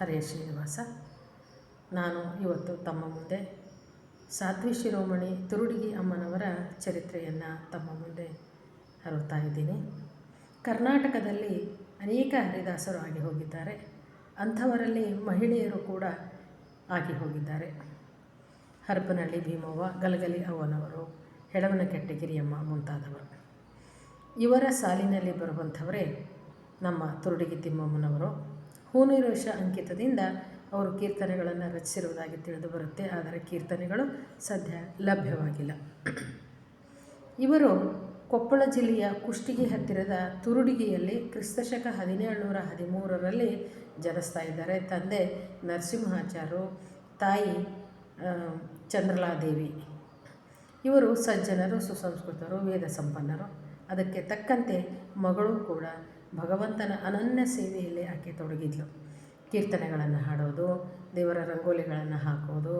ಹರೇ ಶ್ರೀನಿವಾಸ. ನಾನು ಇವತ್ತು ತಮ್ಮ ಮುಂದೆ ಸಾಧ್ವಿ ಶಿರೋಮಣಿ ತುರುಡಿಗಿ ಅಮ್ಮನವರ ಚರಿತ್ರೆಯನ್ನು ತಮ್ಮ ಮುಂದೆ ಹರಡ್ತಾ ಇದ್ದೀನಿ. ಕರ್ನಾಟಕದಲ್ಲಿ ಅನೇಕ ಹರಿದಾಸರು ಆಗಿ ಹೋಗಿದ್ದಾರೆ. ಅಂಥವರಲ್ಲಿ ಮಹಿಳೆಯರು ಕೂಡ ಆಗಿ ಹೋಗಿದ್ದಾರೆ. ಹರಪನಹಳ್ಳಿ ಭೀಮವ್ವ, ಗಲಗಲಿ ಅವ್ವನವರು ಹೆಳವನ ಕೆಟ್ಟಗಿರಿಯಮ್ಮ ಮುಂತಾದವರು. ಇವರ ಸಾಲಿನಲ್ಲಿ ಬರುವಂಥವರೇ ನಮ್ಮ ತುರುಡಿಗಿ ತಿಮ್ಮಮ್ಮನವರು. ಹೂನಿರೋಷ ಅಂಕಿತದಿಂದ ಅವರು ಕೀರ್ತನೆಗಳನ್ನು ರಚಿಸಿರುವುದಾಗಿ ತಿಳಿದು ಬರುತ್ತೆ. ಆದರೆ ಕೀರ್ತನೆಗಳು ಸದ್ಯ ಲಭ್ಯವಾಗಿಲ್ಲ. ಇವರು ಕೊಪ್ಪಳ ಜಿಲ್ಲೆಯ ಕುಷ್ಟಗಿ ಹತ್ತಿರದ ತುರುಡಿಗೆಯಲ್ಲಿ ಕ್ರಿಸ್ತಶಕ ಹದಿನೇಳುನೂರ ಹದಿಮೂರರಲ್ಲಿ ಜನಿಸ್ತಾ ಇದ್ದಾರೆ. ತಂದೆ ನರಸಿಂಹಾಚಾರ್ಯರು, ತಾಯಿ ಚಂದ್ರಲಾದೇವಿ. ಇವರು ಸಜ್ಜನರು, ಸುಸಂಸ್ಕೃತರು, ವೇದ ಸಂಪನ್ನರು. ಅದಕ್ಕೆ ತಕ್ಕಂತೆ ಮಗಳು ಕೂಡ ಭಗವಂತನ ಅನನ್ಯ ಸೇವೆಯಲ್ಲಿ ಆಕೆ ತೊಡಗಿದ್ಲು. ಕೀರ್ತನೆಗಳನ್ನು ಹಾಡೋದು, ದೇವರ ರಂಗೋಲಿಗಳನ್ನು ಹಾಕೋದು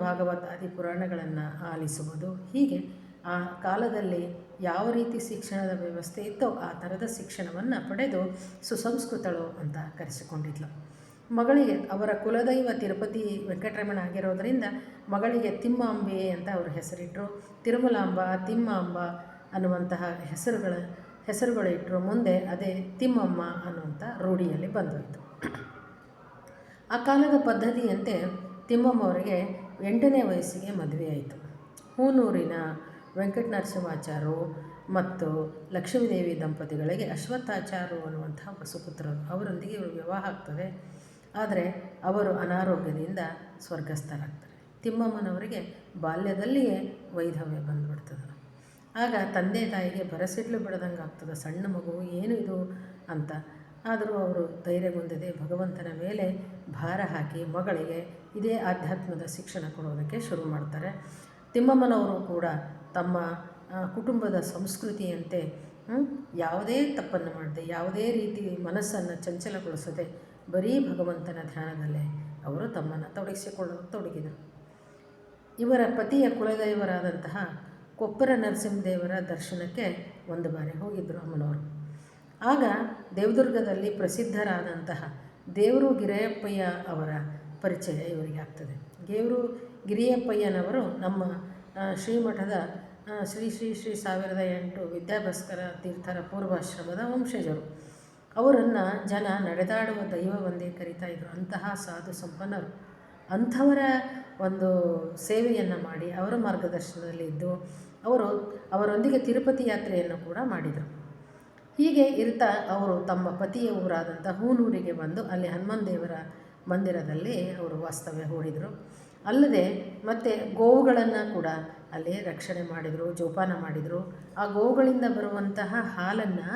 ಭಾಗವತ ಆದಿ ಪುರಾಣಗಳನ್ನು ಆಲಿಸುವುದು, ಹೀಗೆ ಆ ಕಾಲದಲ್ಲಿ ಯಾವ ರೀತಿ ಶಿಕ್ಷಣದ ವ್ಯವಸ್ಥೆ ಇತ್ತೋ ಆ ಥರದ ಶಿಕ್ಷಣವನ್ನು ಪಡೆದು ಸುಸಂಸ್ಕೃತಳು ಅಂತ ಕರೆಸಿಕೊಂಡಿದ್ಲು. ಮಗಳಿಗೆ ಅವರ ಕುಲದೈವ ತಿರುಪತಿ ವೆಂಕಟರಮಣ ಆಗಿರೋದರಿಂದ ಮಗಳಿಗೆ ತಿಮ್ಮಾಂಬೆ ಅಂತ ಅವರು ಹೆಸರಿಟ್ಟರು ತಿರುಮಲಾಂಬ, ತಿಮ್ಮಾಂಬ ಅನ್ನುವಂತಹ ಹೆಸರುಗಳ ಹೆಸರುಗಳು ಇಟ್ಟರು ಮುಂದೆ ಅದೇ ತಿಮ್ಮಮ್ಮ ಅನ್ನುವಂಥ ರೂಢಿಯಲ್ಲಿ ಬಂದೋಯಿತು. ಆ ಕಾಲದ ಪದ್ಧತಿಯಂತೆ ತಿಮ್ಮಮ್ಮವರಿಗೆ ಎಂಟನೇ ವಯಸ್ಸಿಗೆ ಮದುವೆಯಾಯಿತು ಹೂನೂರಿನ ವೆಂಕಟ ನರಸಿಂಹಾಚಾರ್ಯರು ಮತ್ತು ಲಕ್ಷ್ಮೀದೇವಿ ದಂಪತಿಗಳಿಗೆ ಅಶ್ವತ್ಥಾಚಾರು ಅನ್ನುವಂಥ ಸುಪುತ್ರರು ಅವರೊಂದಿಗೆ ವಿವಾಹ ಆಗ್ತದೆ. ಆದರೆ ಅವರು ಅನಾರೋಗ್ಯದಿಂದ ಸ್ವರ್ಗಸ್ಥರಾಗ್ತಾರೆ. ತಿಮ್ಮಮ್ಮನವರಿಗೆ ಬಾಲ್ಯದಲ್ಲಿಯೇ ವೈಧವ್ಯ ಬಂದುಬಿಡ್ತದೆ. ಆಗ ತಂದೆ ತಾಯಿಗೆ ಬರಸಿಡ್ಲು ಬಿಡದಂಗೆ ಆಗ್ತದೆ, ಸಣ್ಣ ಮಗು ಏನು ಇದು ಅಂತ. ಆದರೂ ಅವರು ಧೈರ್ಯಗೊಂದಿದೆ ಭಗವಂತನ ಮೇಲೆ ಭಾರ ಹಾಕಿ ಮಗಳಿಗೆ ಇದೇ ಆಧ್ಯಾತ್ಮದ ಶಿಕ್ಷಣ ಕೊಡೋದಕ್ಕೆ ಶುರು ಮಾಡ್ತಾರೆ. ತಿಮ್ಮಮ್ಮನವರು ಕೂಡ ತಮ್ಮ ಕುಟುಂಬದ ಸಂಸ್ಕೃತಿಯಂತೆ ಯಾವುದೇ ತಪ್ಪನ್ನು ಮಾಡದೆ, ಯಾವುದೇ ರೀತಿ ಮನಸ್ಸನ್ನು ಚಂಚಲಗೊಳಿಸದೆ ಬರೀ ಭಗವಂತನ ಧ್ಯಾನದಲ್ಲೇ ಅವರು ತಮ್ಮನ್ನು ತೊಡಗಿಸಿಕೊಳ್ಳಲು ತೊಡಗಿದರು. ಇವರ ಪತಿಯ ಕುಲದೈವರಾದಂತಹ ಕೊಪ್ಪರ ನರಸಿಂಹದೇವರ ದರ್ಶನಕ್ಕೆ ಒಂದು ಬಾರಿ ಹೋಗಿದ್ದರು ಅಮ್ಮನವರು. ಆಗ ದೇವದುರ್ಗದಲ್ಲಿ ಪ್ರಸಿದ್ಧರಾದಂತಹ ದೇವರು ಗಿರಯಪ್ಪಯ್ಯ ಅವರ ಪರಿಚಯ ಇವರಿಗೆ ಆಗ್ತದೆ. ದೇವರು ಗಿರಿಯಪ್ಪಯ್ಯನವರು ನಮ್ಮ ಶ್ರೀಮಠದ ಶ್ರೀ ಶ್ರೀ ಶ್ರೀ ಸಾವಿರದ ಎಂಟು ವಿದ್ಯಾಭಾಸ್ಕರ ತೀರ್ಥರ ಪೂರ್ವಾಶ್ರಮದ ವಂಶಜರು. ಅವರನ್ನು ಜನ ನಡೆದಾಡುವ ದೈವವೊಂದೇ ಕರಿತಾ ಇದ್ದರು ಅಂತಹ ಸಾಧು ಸಂಪನ್ನರು. ಅಂಥವರ ಒಂದು ಸೇವೆಯನ್ನು ಮಾಡಿ ಅವರ ಮಾರ್ಗದರ್ಶನದಲ್ಲಿ ಇದ್ದು ಅವರು ಅವರೊಂದಿಗೆ ತಿರುಪತಿ ಯಾತ್ರೆಯನ್ನು ಕೂಡ ಮಾಡಿದರು. ಹೀಗೆ ಇರ್ತಾ ಅವರು ತಮ್ಮ ಪತಿಯ ಊರಾದಂಥ ಹೂನೂರಿಗೆ ಬಂದು ಅಲ್ಲಿ ಹನುಮನ್ ದೇವರ ಮಂದಿರದಲ್ಲಿ ಅವರು ವಾಸ್ತವ್ಯ ಹೂಡಿದರು. ಅಲ್ಲದೆ ಮತ್ತು ಗೋವುಗಳನ್ನು ಕೂಡ ಅಲ್ಲಿ ರಕ್ಷಣೆ ಮಾಡಿದರು, ಜೋಪಾನ ಮಾಡಿದರು. ಆ ಗೋವುಗಳಿಂದ ಬರುವಂತಹ ಹಾಲನ್ನು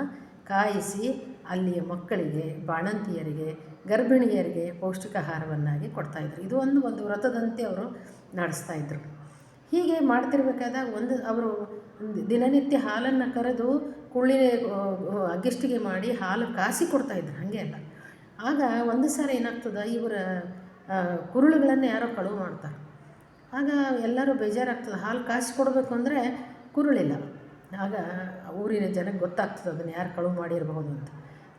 ಕಾಯಿಸಿ ಅಲ್ಲಿಯ ಮಕ್ಕಳಿಗೆ, ಬಾಣಂತಿಯರಿಗೆ, ಗರ್ಭಿಣಿಯರಿಗೆ ಪೌಷ್ಟಿಕಾಹಾರವನ್ನಾಗಿ ಕೊಡ್ತಾಯಿದ್ರು ಇದು ಒಂದು ಒಂದು ವ್ರತದಂತೆ ಅವರು ನಡೆಸ್ತಾಯಿದ್ರು ಹೀಗೆ ಮಾಡ್ತಿರ್ಬೇಕಾದಾಗ ಒಂದು ಅವರು ದಿನನಿತ್ಯ ಹಾಲನ್ನು ಕರೆದು ಕುಳ್ಳಿ ಅಗ್ಗಿಷ್ಟಿಗೆ ಮಾಡಿ ಹಾಲು ಕಾಸಿ ಕೊಡ್ತಾಯಿದ್ರು ಹಾಗೆ ಅಲ್ಲ. ಆಗ ಒಂದು ಸಾರಿ ಏನಾಗ್ತದೆ, ಇವರ ಕುರುಳುಗಳನ್ನು ಯಾರೋ ಕಳುವು ಮಾಡ್ತಾರೆ. ಆಗ ಎಲ್ಲರೂ ಬೇಜಾರಾಗ್ತದೆ, ಹಾಲು ಕಾಸಿ ಕೊಡಬೇಕು ಅಂದರೆ ಕುರುಳಿಲ್ಲ. ಆಗ ಊರಿನ ಜನಕ್ಕೆ ಗೊತ್ತಾಗ್ತದೆ, ಅದನ್ನು ಯಾರು ಕಳುವು ಮಾಡಿರಬಹುದು ಅಂತ.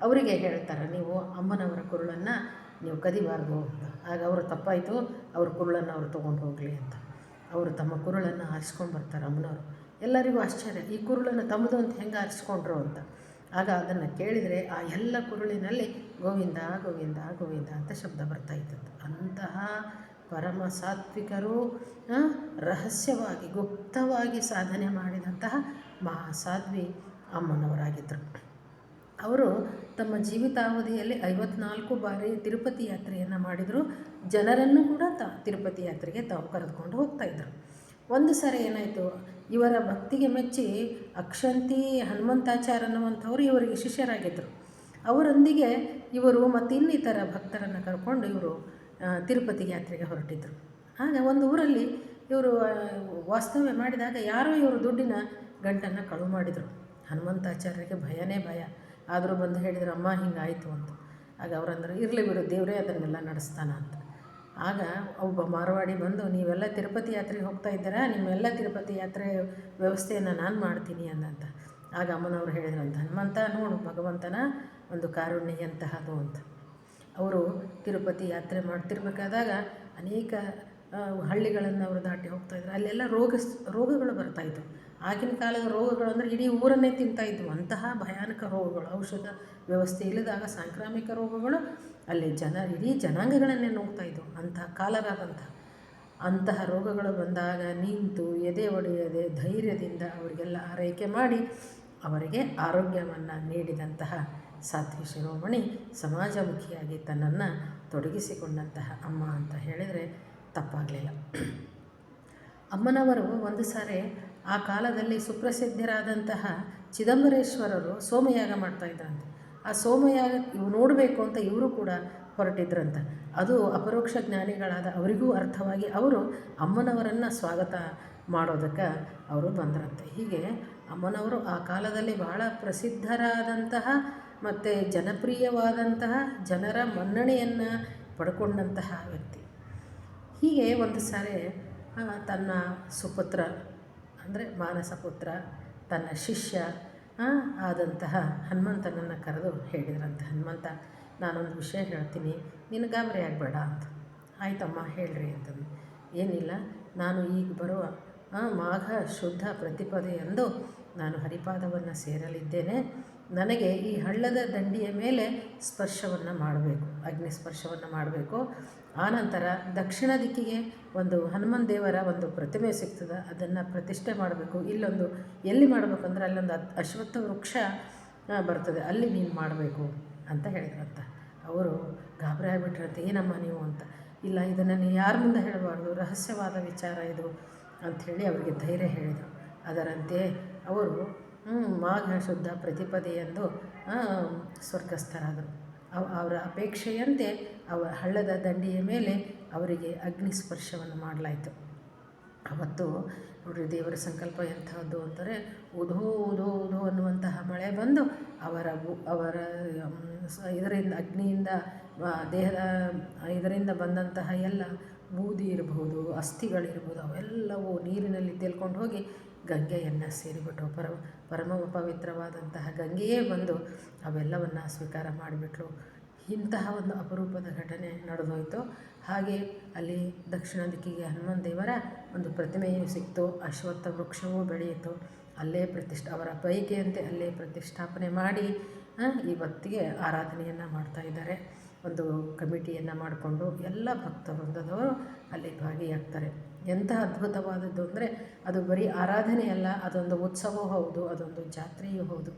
ಅವರಿಗೆ ಹೇಳ್ತಾರೆ, ನೀವು ಅಮ್ಮನವರ ಕುರುಳನ್ನು ನೀವು ಕದಿಬಾರ್ದು ಅಂತ. ಆಗ ಅವರು ತಪ್ಪಾಯಿತು, ಅವ್ರ ಕುರುಳನ್ನು ಅವರು ತೊಗೊಂಡು ಹೋಗಲಿ ಅಂತ. ಅವರು ತಮ್ಮ ಕುರುಳನ್ನು ಆರಿಸ್ಕೊಂಡು ಬರ್ತಾರೆ ಅಮ್ಮನವರು. ಎಲ್ಲರಿಗೂ ಆಶ್ಚರ್ಯ, ಈ ಕುರುಳನ್ನು ತಮ್ಮದು ಅಂತ ಹೆಂಗೆ ಆರಿಸ್ಕೊಂಡ್ರು ಅಂತ. ಆಗ ಅದನ್ನು ಕೇಳಿದರೆ ಆ ಎಲ್ಲ ಕುರುಳಿನಲ್ಲಿ ಗೋವಿಂದ ಗೋವಿಂದ ಗೋವಿಂದ ಅಂತ ಶಬ್ದ ಬರ್ತಾ ಇದ್ದದ್ದು. ಅಂತಹ ಪರಮ ಸಾತ್ವಿಕರು ರಹಸ್ಯವಾಗಿ, ಗುಪ್ತವಾಗಿ ಸಾಧನೆ ಮಾಡಿದಂತಹ ಮಹಾಸಾಧ್ವಿ ಅಮ್ಮನವರಾಗಿದ್ದರು ಅವರು ತಮ್ಮ ಜೀವಿತಾವಧಿಯಲ್ಲಿ ಐವತ್ನಾಲ್ಕು ಬಾರಿ ತಿರುಪತಿ ಯಾತ್ರೆಯನ್ನು ಮಾಡಿದರು. ಜನರನ್ನು ಕೂಡ ತ ತಿರುಪತಿ ಯಾತ್ರೆಗೆ ತಾವು ಕರೆದುಕೊಂಡು ಹೋಗ್ತಾಯಿದ್ರು ಒಂದು ಸಾರಿ ಏನಾಯಿತು, ಇವರ ಭಕ್ತಿಗೆ ಮೆಚ್ಚಿ ಅಕ್ಷಂತಿ ಹನುಮಂತಾಚಾರ ಅನ್ನುವಂಥವ್ರು ಇವರಿಗೆ ಶಿಷ್ಯರಾಗಿದ್ದರು ಅವರೊಂದಿಗೆ ಇವರು ಮತ್ತು ಇನ್ನಿತರ ಭಕ್ತರನ್ನು ಕರ್ಕೊಂಡು ಇವರು ತಿರುಪತಿ ಯಾತ್ರೆಗೆ ಹೊರಟಿದ್ದರು ಆಗ ಒಂದು ಊರಲ್ಲಿ ಇವರು ವಾಸ್ತವ್ಯ ಮಾಡಿದಾಗ ಯಾರೋ ಇವರು ದುಡ್ಡಿನ ಗಂಟನ್ನು ಕಳುವು ಮಾಡಿದರು. ಹನುಮಂತಾಚಾರ್ಯರಿಗೆ ಭಯನೇ ಭಯ. ಆದರೂ ಬಂದು ಹೇಳಿದ್ರು, ಅಮ್ಮ, ಹಿಂಗಾಯಿತು ಅಂತ. ಆಗ ಅವರಂದ್ರೆ ಇರಲಿ ಬಿಡು, ದೇವರೇ ಅದನ್ನೆಲ್ಲ ನಡೆಸ್ತಾನ ಅಂತ. ಆಗ ಒಬ್ಬ ಮಾರವಾಡಿ ಬಂದು, ನೀವೆಲ್ಲ ತಿರುಪತಿ ಯಾತ್ರೆಗೆ ಹೋಗ್ತಾ ಇದ್ದೀರಾ? ನಿಮ್ಮೆಲ್ಲ ತಿರುಪತಿ ಯಾತ್ರೆ ವ್ಯವಸ್ಥೆಯನ್ನು ನಾನು ಮಾಡ್ತೀನಿ ಅಂದಂತ. ಆಗ ಅಮ್ಮನವ್ರು ಹೇಳಿದ್ರಂತ ಹನುಮಂತ, ನೋಡು, ಭಗವಂತನ ಒಂದು ಕಾರುಣ್ಯ ಎಂತಹದು ಅಂತ. ಅವರು ತಿರುಪತಿ ಯಾತ್ರೆ ಮಾಡ್ತಿರ್ಬೇಕಾದಾಗ ಅನೇಕ ಹಳ್ಳಿಗಳನ್ನು ಅವರು ದಾಟಿ ಹೋಗ್ತಾಯಿದ್ರು ಅಲ್ಲೆಲ್ಲ ರೋಗ, ರೋಗಗಳು ಬರ್ತಾಯಿದ್ವು ಆಗಿನ ಕಾಲದ ರೋಗಗಳು ಅಂದರೆ ಇಡೀ ಊರನ್ನೇ ತಿಂತಾಯಿದ್ವು ಅಂತಹ ಭಯಾನಕ ರೋಗಗಳು, ಔಷಧ ವ್ಯವಸ್ಥೆ ಇಲ್ಲದಾಗ ಸಾಂಕ್ರಾಮಿಕ ರೋಗಗಳು, ಅಲ್ಲಿ ಜನ, ಇಡೀ ಜನಾಂಗಗಳನ್ನೇ ನುಗ್ತಾಯಿದ್ವು ಅಂತಹ ಕಾಲರಾದಂಥ, ಅಂತಹ ರೋಗಗಳು ಬಂದಾಗ ನಿಂತು ಎದೆ ಒಡೆಯದೆ ಧೈರ್ಯದಿಂದ ಅವರಿಗೆಲ್ಲ ಆರೈಕೆ ಮಾಡಿ ಅವರಿಗೆ ಆರೋಗ್ಯವನ್ನು ನೀಡಿದಂತಹ ಸಾತ್ವಿ ಶಿರೋಮಣಿ ಸಮಾಜಮುಖಿಯಾಗಿ ತನ್ನನ್ನು ತೊಡಗಿಸಿಕೊಂಡಂತಹ ಅಮ್ಮ ಅಂತ ಹೇಳಿದರೆ ತಪ್ಪಾಗಲಿಲ್ಲ. ಅಮ್ಮನವರು ಒಂದು ಸಾರಿ ಆ ಕಾಲದಲ್ಲಿ ಸುಪ್ರಸಿದ್ಧರಾದಂತಹ ಚಿದಂಬರೇಶ್ವರರು ಸೋಮಯಾಗ ಮಾಡ್ತಾಯಿದ್ರಂತೆ ಆ ಸೋಮಯಾಗ ಇವು ನೋಡಬೇಕು ಅಂತ ಇವರು ಕೂಡ ಹೊರಟಿದ್ರಂತೆ. ಅದು ಅಪರೋಕ್ಷ ಜ್ಞಾನಿಗಳಾದ ಅವರಿಗೂ ಅರ್ಥವಾಗಿ ಅವರು ಅಮ್ಮನವರನ್ನು ಸ್ವಾಗತ ಮಾಡೋದಕ್ಕೆ ಅವರು ಬಂದರಂತೆ. ಹೀಗೆ ಅಮ್ಮನವರು ಆ ಕಾಲದಲ್ಲಿ ಬಹಳ ಪ್ರಸಿದ್ಧರಾದಂತಹ ಮತ್ತು ಜನಪ್ರಿಯವಾದಂತಹ ಜನರ ಮನ್ನಣೆಯನ್ನು ಪಡ್ಕೊಂಡಂತಹ ವ್ಯಕ್ತಿ. ಹೀಗೆ ಒಂದು ಸಾರಿ ತನ್ನ ಸುಪುತ್ರ ಅಂದರೆ ಮಾನಸ ಪುತ್ರ, ತನ್ನ ಶಿಷ್ಯ ಆದಂತಹ ಹನುಮಂತನನ್ನು ಕರೆದು ಹೇಳಿದ್ರಂತೆ. ಹನುಮಂತ, ನಾನೊಂದು ವಿಷಯ ಹೇಳ್ತೀನಿ. ನೀನು ಗಾಬರಿ ಆಗಬೇಡ ಅಂತ. ಆಯ್ತಮ್ಮ, ಹೇಳ್ರಿ ಅಂತಂದು. ಏನಿಲ್ಲ, ನಾನು ಈಗ ಬರುವ ಮಾಘ ಶುದ್ಧ ಪ್ರತಿಪದೆಯಂದು ನಾನು ಹರಿಪಾದವನ್ನು ಸೇರಲಿದ್ದೇನೆ. ನನಗೆ ಈ ಹಳ್ಳದ ದಂಡಿಯ ಮೇಲೆ ಸ್ಪರ್ಶವನ್ನು ಮಾಡಬೇಕು, ಅಗ್ನಿ ಸ್ಪರ್ಶವನ್ನು ಮಾಡಬೇಕು. ಆನಂತರ ದಕ್ಷಿಣ ದಿಕ್ಕಿಗೆ ಒಂದು ಹನುಮನ್ ದೇವರ ಒಂದು ಪ್ರತಿಮೆ ಸಿಗ್ತದೆ, ಅದನ್ನು ಪ್ರತಿಷ್ಠೆ ಮಾಡಬೇಕು. ಇಲ್ಲೊಂದು ಎಲ್ಲಿ ಮಾಡಬೇಕಂದ್ರೆ ಅಲ್ಲೊಂದು ಅಶ್ವತ್ಥ ವೃಕ್ಷ ಬರ್ತದೆ, ಅಲ್ಲಿ ನೀನು ಮಾಡಬೇಕು ಅಂತ ಹೇಳಿದ್ರಂತ. ಅವರು ಗಾಬರಿ ಆಗಿಬಿಟ್ರಂತೆ, ಏನಮ್ಮ ನೀವು ಅಂತ. ಇಲ್ಲ, ಇದನ್ನು ಯಾರ ಮುಂದೆ ಹೇಳಬಾರ್ದು, ರಹಸ್ಯವಾದ ವಿಚಾರ ಇದು ಅಂಥೇಳಿ ಅವರಿಗೆ ಧೈರ್ಯ ಹೇಳಿದರು. ಅದರಂತೆ ಅವರು ಮಾಘ ಶುದ್ಧ ಪ್ರತಿಪದೆಯಂದು ಸ್ವರ್ಗಸ್ಥರಾದರು. ಅವರ ಅಪೇಕ್ಷೆಯಂತೆ ಅವರ ಹಳ್ಳದ ದಂಡಿಯ ಮೇಲೆ ಅವರಿಗೆ ಅಗ್ನಿ ಸ್ಪರ್ಶವನ್ನು ಮಾಡಲಾಯಿತು. ಅವತ್ತು ದೇವರ ಸಂಕಲ್ಪ ಎಂಥದ್ದು ಅಂದರೆ ಉದೋ ಉದೋ ಉದೋ ಅನ್ನುವಂತಹ ಮಳೆ ಬಂದು ಅವರ ಅವರ ಇದರಿಂದ, ಅಗ್ನಿಯಿಂದ ದೇಹದ, ಇದರಿಂದ ಬಂದಂತಹ ಎಲ್ಲ ಬೂದಿ ಇರ್ಬೋದು, ಅಸ್ಥಿಗಳಿರ್ಬೋದು, ಅವೆಲ್ಲವೂ ನೀರಿನಲ್ಲಿ ತೇಲ್ಕೊಂಡು ಹೋಗಿ ಗಂಗೆಯನ್ನು ಸೇರಿಬಿಟ್ಟು ಪರಮ ಪರಮ ಪವಿತ್ರವಾದಂತಹ ಗಂಗೆಯೇ ಬಂದು ಅವೆಲ್ಲವನ್ನು ಸ್ವೀಕಾರ ಮಾಡಿಬಿಟ್ಲು. ಇಂತಹ ಒಂದು ಅಪರೂಪದ ಘಟನೆ ನಡೆದೋಯಿತು. ಹಾಗೆ ಅಲ್ಲಿ ದಕ್ಷಿಣ ದಿಕ್ಕಿಗೆ ಹನುಮನ್ ದೇವರ ಒಂದು ಪ್ರತಿಮೆಯೂ ಸಿಕ್ತು. ಅಶ್ವತ್ಥ ವೃಕ್ಷವೂ ಬೆಳೆಯಿತು. ಅಲ್ಲೇ ಪ್ರತಿಷ್ಠ, ಅವರ ಬೈಕೆಯಂತೆ ಅಲ್ಲೇ ಪ್ರತಿಷ್ಠಾಪನೆ ಮಾಡಿ ಇವತ್ತಿಗೆ ಆರಾಧನೆಯನ್ನು ಮಾಡ್ತಾ ಇದ್ದಾರೆ. ಒಂದು ಕಮಿಟಿಯನ್ನು ಮಾಡಿಕೊಂಡು ಎಲ್ಲ ಭಕ್ತವೃಂದದವರು ಅಲ್ಲಿ ಭಾಗಿಯಾಗ್ತಾರೆ. ಎಂಥ ಅದ್ಭುತವಾದದ್ದು ಅಂದರೆ ಅದು ಬರೀ ಆರಾಧನೆಯಲ್ಲ ಅದೊಂದು ಉತ್ಸವವೂ ಹೌದು, ಅದೊಂದು ಜಾತ್ರೆಯೂ ಹೌದು.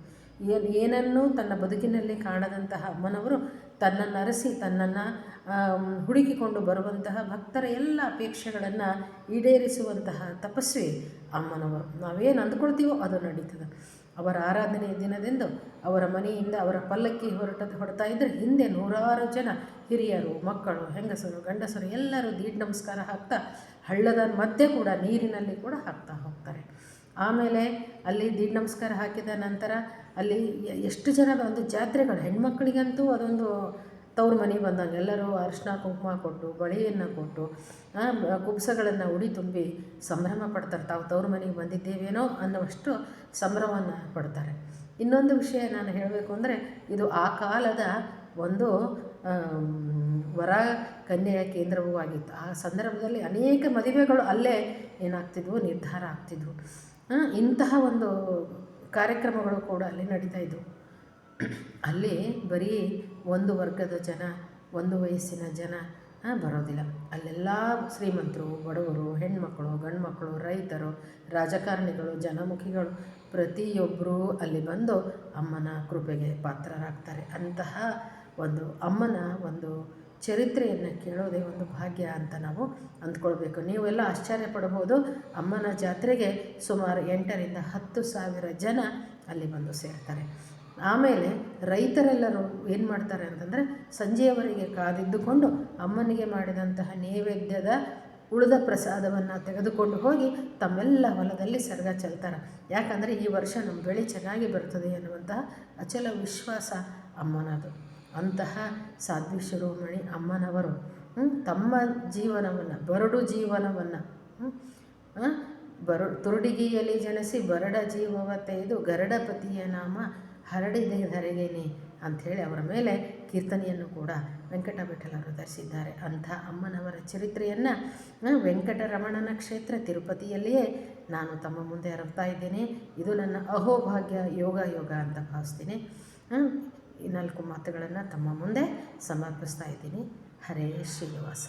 ಏನು, ಏನನ್ನೂ ತನ್ನ ಬದುಕಿನಲ್ಲಿ ಕಾಣದಂತಹ ಅಮ್ಮನವರು ತನ್ನನ್ನು ಅರಸಿ, ತನ್ನನ್ನು ಹುಡುಕಿಕೊಂಡು ಬರುವಂತಹ ಭಕ್ತರ ಎಲ್ಲ ಅಪೇಕ್ಷೆಗಳನ್ನು ಈಡೇರಿಸುವಂತಹ ತಪಸ್ವಿ ಅಮ್ಮನವರು. ನಾವೇನು ಅಂದ್ಕೊಳ್ತೀವೋ ಅದು ನಡೀತದೆ. ಅವರ ಆರಾಧನೆಯ ದಿನದಂದು ಅವರ ಮನೆಯಿಂದ ಅವರ ಪಲ್ಲಕ್ಕಿ ಹೊರಟ ಹೊಡ್ತಾ ಇದ್ದರೆ ಹಿಂದೆ ನೂರಾರು ಜನ ಹಿರಿಯರು, ಮಕ್ಕಳು, ಹೆಂಗಸರು, ಗಂಡಸರು ಎಲ್ಲರೂ ದೀಡ್ ನಮಸ್ಕಾರ ಹಾಕ್ತಾ ಹಳ್ಳದ ಮಧ್ಯೆ ಕೂಡ ನೀರಿನಲ್ಲಿ ಕೂಡ ಹಾಕ್ತಾ ಹೋಗ್ತಾರೆ. ಆಮೇಲೆ ಅಲ್ಲಿ ದೀಡ್ ನಮಸ್ಕಾರ ಹಾಕಿದ ನಂತರ ಅಲ್ಲಿ ಎಷ್ಟು ಜನ ಒಂದು ಜಾತ್ರೆಗಳು, ಹೆಣ್ಮಕ್ಳಿಗಂತೂ ಅದೊಂದು ತವ್ರ ಮನೆಗೆ ಬಂದಾಗ ಎಲ್ಲರೂ ಅರಿಶಿನ ಕುಂಕುಮ ಕೊಟ್ಟು, ಬಳೆಯನ್ನು ಕೊಟ್ಟು ಕುಬ್ಸಗಳನ್ನು ಉಡಿ ತುಂಬಿ ಸಂಭ್ರಮ ಪಡ್ತಾರೆ. ತಾವು ತವ್ರ ಮನೆಗೆ ಬಂದಿದ್ದೇವೇನೋ ಅನ್ನುವಷ್ಟು ಸಂಭ್ರಮವನ್ನು ಪಡ್ತಾರೆ. ಇನ್ನೊಂದು ವಿಷಯ ನಾನು ಹೇಳಬೇಕು ಅಂದರೆ, ಇದು ಆ ಕಾಲದ ಒಂದು ವರ ಕನ್ಯೆಯ ಕೇಂದ್ರವೂ ಆಗಿತ್ತು. ಆ ಸಂದರ್ಭದಲ್ಲಿ ಅನೇಕ ಮದುವೆಗಳು ಅಲ್ಲೇ ಏನಾಗ್ತಿದ್ವು? ನಿರ್ಧಾರ ಆಗ್ತಿದ್ವು. ಇಂತಹ ಒಂದು ಕಾರ್ಯಕ್ರಮಗಳು ಕೂಡ ಅಲ್ಲಿ ನಡೀತಾ ಇದ್ದವು ಅಲ್ಲಿ ಬರೀ ಒಂದು ವರ್ಗದ ಜನ, ಒಂದು ವಯಸ್ಸಿನ ಜನ ಬರೋದಿಲ್ಲ. ಅಲ್ಲೆಲ್ಲ ಶ್ರೀಮಂತರು, ಬಡವರು, ಹೆಣ್ಮಕ್ಳು ಗಂಡು ಮಕ್ಕಳು ರೈತರು, ರಾಜಕಾರಣಿಗಳು, ಜನಮುಖಿಗಳು ಪ್ರತಿಯೊಬ್ಬರೂ ಅಲ್ಲಿ ಬಂದು ಅಮ್ಮನ ಕೃಪೆಗೆ ಪಾತ್ರರಾಗ್ತಾರೆ. ಅಂತಹ ಒಂದು ಅಮ್ಮನ ಒಂದು ಚರಿತ್ರೆಯನ್ನು ಕೇಳೋದೇ ಒಂದು ಭಾಗ್ಯ ಅಂತ ನಾವು ಅಂದ್ಕೊಳ್ಬೇಕು. ನೀವೆಲ್ಲ ಆಶ್ಚರ್ಯ ಪಡಬಹುದು. ಅಮ್ಮನ ಜಾತ್ರೆಗೆ ಸುಮಾರು ಎಂಟರಿಂದ ಹತ್ತು ಸಾವಿರ ಜನ ಅಲ್ಲಿ ಬಂದು ಸೇರ್ತಾರೆ. ಆಮೇಲೆ ರೈತರೆಲ್ಲರೂ ಏನು ಮಾಡ್ತಾರೆ ಅಂತಂದರೆ ಸಂಜೆಯವರೆಗೆ ಕಾದಿದ್ದುಕೊಂಡು ಅಮ್ಮನಿಗೆ ಮಾಡಿದಂತಹ ನೈವೇದ್ಯದ ಉಳಿದ ಪ್ರಸಾದವನ್ನು ತೆಗೆದುಕೊಂಡು ಹೋಗಿ ತಮ್ಮೆಲ್ಲ ಹೊಲದಲ್ಲಿ ಸರ್ಗ ಚೆಲ್ತಾರೆ. ಯಾಕಂದರೆ ಈ ವರ್ಷ ನಮ್ಮ ಬೆಳೆ ಚೆನ್ನಾಗಿ ಬರ್ತದೆ ಎನ್ನುವಂತಹ ಅಚಲ ವಿಶ್ವಾಸ ಅಮ್ಮನದು. ಅಂತಹ ಸಾಧ್ವಿ ಶಿರೋಮಣಿ ಅಮ್ಮನವರು ತಮ್ಮ ಜೀವನವನ್ನು, ಬರಡು ಜೀವನವನ್ನು ಬರ, ತುರುಡಿಗೆಯಲ್ಲಿ ಜನಿಸಿ ಬರಡ ಜೀವವ ತೆಗೆದು ಗರಡಪತಿಯ ನಾಮ ಹರಡಿದೆ ಧರೆಗೇನೆ ಅಂಥೇಳಿ ಅವರ ಮೇಲೆ ಕೀರ್ತನೆಯನ್ನು ಕೂಡ ವೆಂಕಟ ವಿಠಲರು ಧರಿಸಿದ್ದಾರೆ. ಅಂಥ ಅಮ್ಮನವರ ಚರಿತ್ರೆಯನ್ನು ವೆಂಕಟರಮಣನ ಕ್ಷೇತ್ರ ತಿರುಪತಿಯಲ್ಲಿಯೇ ನಾನು ತಮ್ಮ ಮುಂದೆ ಹರಡ್ತಾ ಇದ್ದೇನೆ. ಇದು ನನ್ನ ಅಹೋಭಾಗ್ಯ ಯೋಗ ಯೋಗ ಅಂತ ಭಾವಿಸ್ತೀನಿ. ಈ ನಾಲ್ಕು ಮಾತುಗಳನ್ನು ತಮ್ಮ ಮುಂದೆ ಸಮರ್ಪಿಸ್ತಾ ಇದ್ದೀನಿ. ಹರೇ ಶ್ರೀನಿವಾಸ.